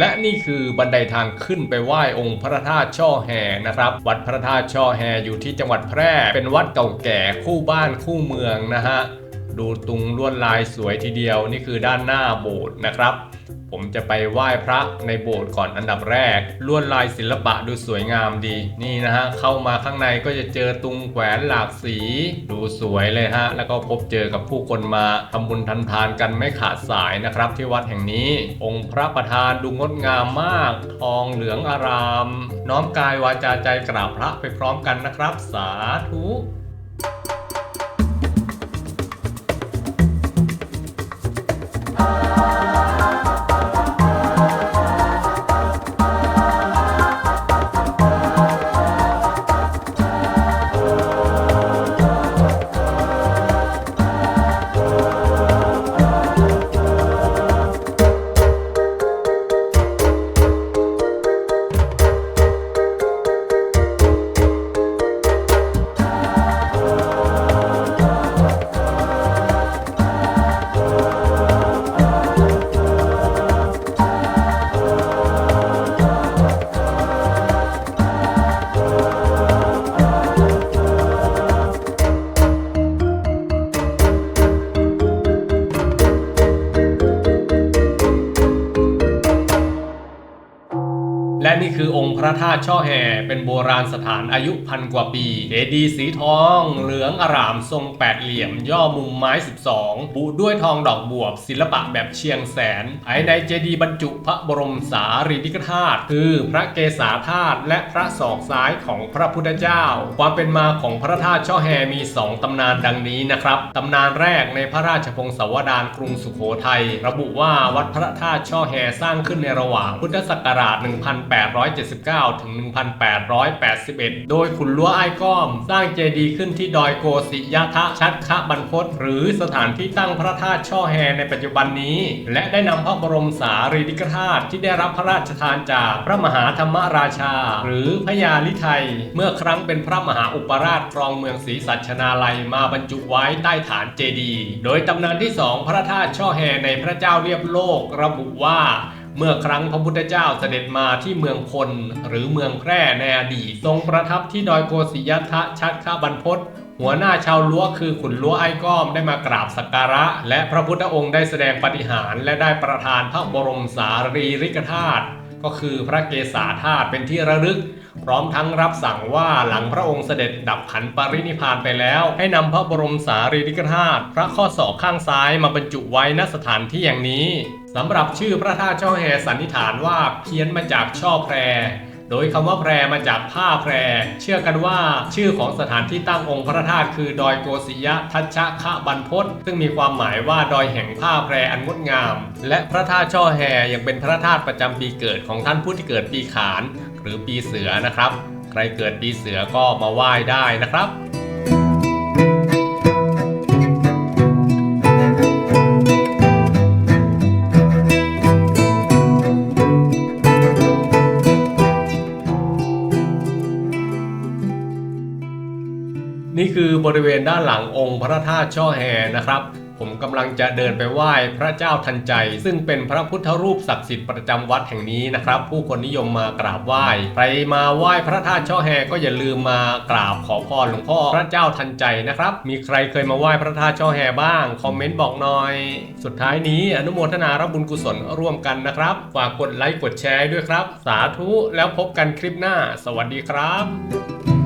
และนี่คือบันไดทางขึ้นไปไหว้องค์พระธาตุช่อแห่นะครับ วัดพระธาตุช่อแฮอยู่ที่จังหวัดแพร่ เป็นวัดเก่าแก่คู่บ้านคู่เมืองนะฮะดูตุงลวดลายสวยทีเดียวนี่คือด้านหน้าโบสถ์นะครับ ผมจะไปไหว้พระในโบสถ์ก่อนอันดับแรก ลวดลายศิลปะดูสวยงามดี นี่นะฮะ เข้ามาข้างในก็จะเจอตุงแขวนหลากสี ดูสวยเลยฮะ แล้วก็พบเจอกับผู้คนมาทำบุญทันทานกันไม่ขาดสายนะครับ ที่วัดแห่งนี้ องค์พระประธานดูงดงามมาก ทองเหลืองอาราม น้อมกายวาจาใจกราบพระไปพร้อมกันนะครับ สาธุ และนี่คือองค์พระธาตุช่อแห่เป็นโบราณสถานอายุพันกว่าปีเจดีย์สีทอง เหลืองอารามทรงแปดเหลี่ยม ย่อมุมไม้ 12ปูด้วยทองดอกบวบ ศิลปะแบบเชียงแสนภายในเจดีย์บรรจุพระบรมสารีริกธาตุคือพระเกศาธาตุและพระศอกซ้ายของพระพุทธเจ้า ความเป็นมาของพระธาตุช่อแห่มี 2 ตำนานดังนี้นะครับตำนานแรกในพระราชพงศาวดารกรุงสุโขทัยระบุว่าวัดพระธาตุช่อแห่สร้างขึ้นในระหว่างพุทธศักราช1879 ถึง 1881 โดยขุนลัวไอ้ก้อม สร้างเจดีย์ขึ้นที่ดอยโกสิยะทะชัดคะบรรพตหรือสถานที่ตั้งพระธาตุช่อแฮในปัจจุบันนี้ และได้นำพระบรมสารีริกธาตุที่ได้รับพระราชทานจากพระมหาธรรมราชา หรือพญาลิไทย เมื่อครั้งเป็นพระมหาอุปราชครองเมืองศรีสัชนาลัยมาบรรจุไว้ใต้ฐานเจดีย์โดยตำนานที่สองพระธาตุช่อแฮในพระเจ้าเรียบโลกระบุว่า เมื่อครั้งพระพุทธเจ้าเสด็จมาที่เมืองพลหรือเมืองแพร่ในอดีตทรงประทับที่ดอยโกสิยทะชัดข้าบรรพตหัวหน้าชาวล้วคือขุนล้วไอ้ก้อมได้มากราบสักการะ และพระพุทธองค์ได้แสดงปฏิหารและได้ประทานพระบรมสารีริกธาตุก็คือพระเกศาธาตุเป็นที่ระลึก พร้อมทั้งรับสั่งว่าหลังพระองค์เสด็จดับขันปรินิพพานไปแล้ว ให้นำพระบรมสารีริกธาตุพระข้อศอกข้างซ้ายมาบรรจุไว้ณสถานที่อย่างนี้ สำหรับชื่อพระธาตุช่อแฮสันนิษฐานว่าเพี้ยนมาจากช่อแพร โดยคำว่าแพรมาจากผ้าแพร เชื่อกันว่าชื่อของสถานที่ตั้งองค์พระธาตุคือดอยโกสิยะทัชชะคะบรรพตซึ่งมีความหมายว่าดอยแห่งผ้าแพรอันงดงาม และพระธาตุช่อแฮยังเป็นพระธาตุประจำปีเกิดของท่านผู้ที่เกิดปีขาน หรือปีเสือนะครับ ใครเกิดปีเสือก็มาไหว้ได้นะครับ นี่คือบริเวณด้านหลังองค์พระธาตุช่อแฮนะครับ ผมกำลังจะเดินไปไหว้พระเจ้าทันใจ ซึ่งเป็นพระพุทธรูปศักดิ์สิทธิ์ประจำวัดแห่งนี้นะครับ ผู้คนนิยมมากราบไหว้ใครมาไหว้พระธาตุช่อแฮก็อย่าลืมมากราบขอพรหลวงพ่อพระเจ้าทันใจนะครับ มีใครเคยมาไหว้พระธาตุช่อแฮบ้างคอมเมนต์บอกหน่อย สุดท้ายนี้อนุโมทนารับบุญกุศลร่วมกันนะครับฝากกดไลค์กดแชร์ด้วยครับ สาธุแล้วพบกันคลิปหน้า สวัสดีครับ